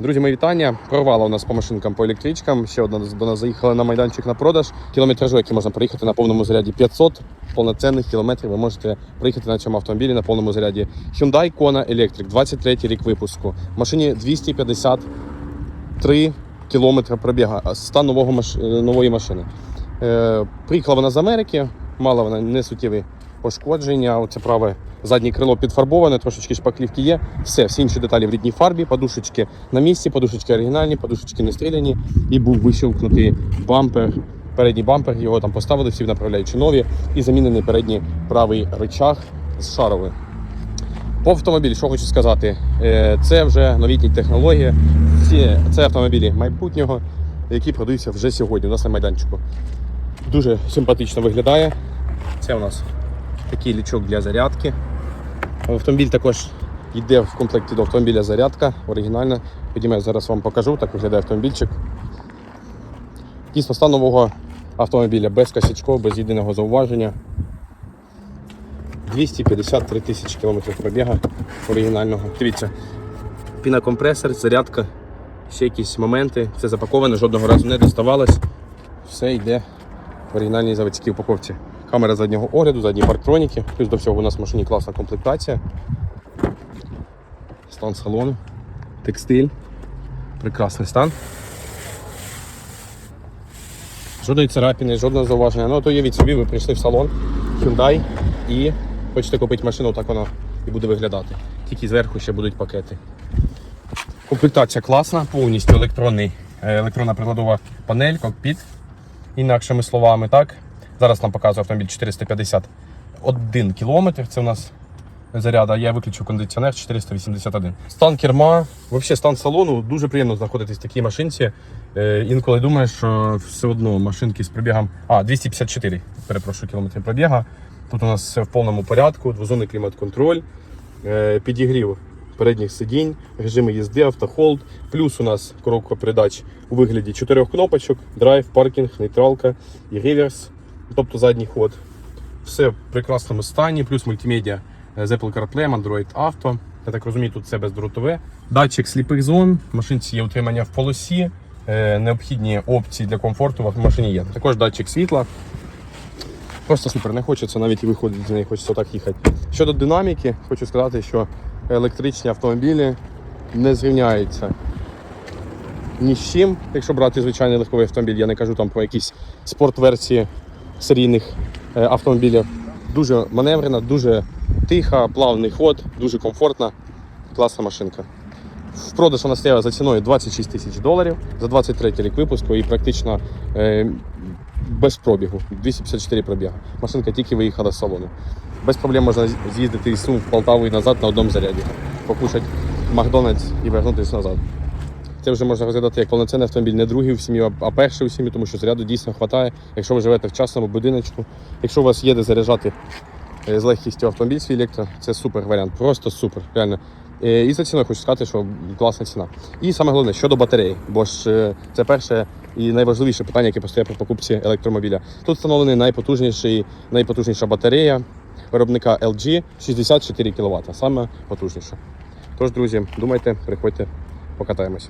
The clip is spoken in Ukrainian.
Друзі, мої вітання. Прорвало у нас по машинкам по електричкам. Ще одна до нас заїхала на майданчик на продаж. Кілометражу, який можна проїхати на повному заряді 500 повноцінних кілометрів. Ви можете проїхати на цьому автомобілі на повному заряді. Hyundai Kona Electric, 23 рік випуску. Машині 253 кілометри пробіга. Стан нового маш... нової машини. Е, приїхала вона з Америки, мала вона несуттєві пошкодження. Оце праве заднє крило підфарбоване, трошечки шпаклівки є. Все, всі інші деталі в рідній фарбі, подушечки на місці, подушечки оригінальні, подушечки не стріляні. І був вищелкнутий бампер. Передній бампер, його там поставили, всі направляючи нові, і замінений передній правий рычаг з шаровою. По автомобілі, що хочу сказати, Е, це вже новітні технології. Це автомобілі майбутнього, які продаються вже сьогодні у нас на майданчику. Дуже симпатично виглядає. Це у нас такий лічок для зарядки. Автомобіль також йде в комплекті до автомобіля зарядка, оригінальна. Я зараз вам покажу, так виглядає автомобільчик. Дійсно стан нового автомобіля без косячков, без єдиного зауваження. 253 тисячі кілометрів пробіга оригінального. Дивіться, пінакомпресор, зарядка, ще якісь моменти. Це запаковане, жодного разу не доставалось. Все йде в оригінальній заводській упаковці. Камера заднього огляду, задні парктроніки. Плюс до всього у нас в машині класна комплектація. Стан салону, текстиль. Прекрасний стан. Жодної царапини, жодного зауваження. Ну, то уявіть собі, ви прийшли в салон Hyundai і хочете купити машину, так воно і буде виглядати. Тільки зверху ще будуть пакети. Комплектація класна, повністю електронний, е, електронна приладова панель, кокпіт. Інакшими словами, так. Зараз нам показує автомобіль 451 кілометр. Це у нас заряда. Я виключив кондиціонер 481. Стан керма, взагалі стан салону. Дуже приємно знаходитись в такій машинці. Е, інколи думаєш, що все одно машинки з пробігом. А, 254, перепрошую, кілометрів пробіга. Тут у нас все в повному порядку, двозонний клімат-контроль, е, підігрів передніх сидінь, режими їзди, автохолд. Плюс у нас коробка передач у вигляді чотирьох кнопочок: драйв, паркінг, нейтралка і реверс, тобто задній ход. Все в прекрасному стані, плюс мультимедіа е, з Apple CarPlay, Android Auto. Я так розумію, тут все бездротове. Датчик сліпих зон, в машинці є утримання в полосі, е, необхідні опції для комфорту в машині є. Також датчик світла. Просто супер, не хочеться навіть і виходити з неї, хочеться так їхати. Щодо динаміки, хочу сказати, що електричні автомобілі не зрівняються ні з чим, якщо брати звичайний легковий автомобіль, я не кажу там про якісь спорт-версії серійних е, автомобілів. Дуже маневрена, дуже тиха, плавний ход, дуже комфортна, класна машинка. В продаж вона стояла за ціною 26 тисяч доларів за 23 рік випуску і практично е, без пробігу, 254 пробіга. Машинка тільки виїхала з салону. Без проблем можна з'їздити із Сум в Полтаву і назад на одному заряді, покушати Макдональдс і вернутися назад. Це вже можна розглядати як повноцінний автомобіль, не другий в сім'ї, а перший у сім'ї, тому що заряду дійсно вистачає. Якщо ви живете в частному будиночку, якщо у вас є де заряджати е, з легкістю автомобіль свій електро, це супер варіант, просто супер, реально. Е, І за ціною хочу сказати, що класна ціна. І саме головне щодо батареї, бо ж е, це перше і найважливіше питання, яке постає при покупці електромобіля. Тут встановлений найпотужніший, найпотужніша батарея виробника LG 64 кВт, саме потужніша. Тож, друзі, думайте, приходьте, покатаємось.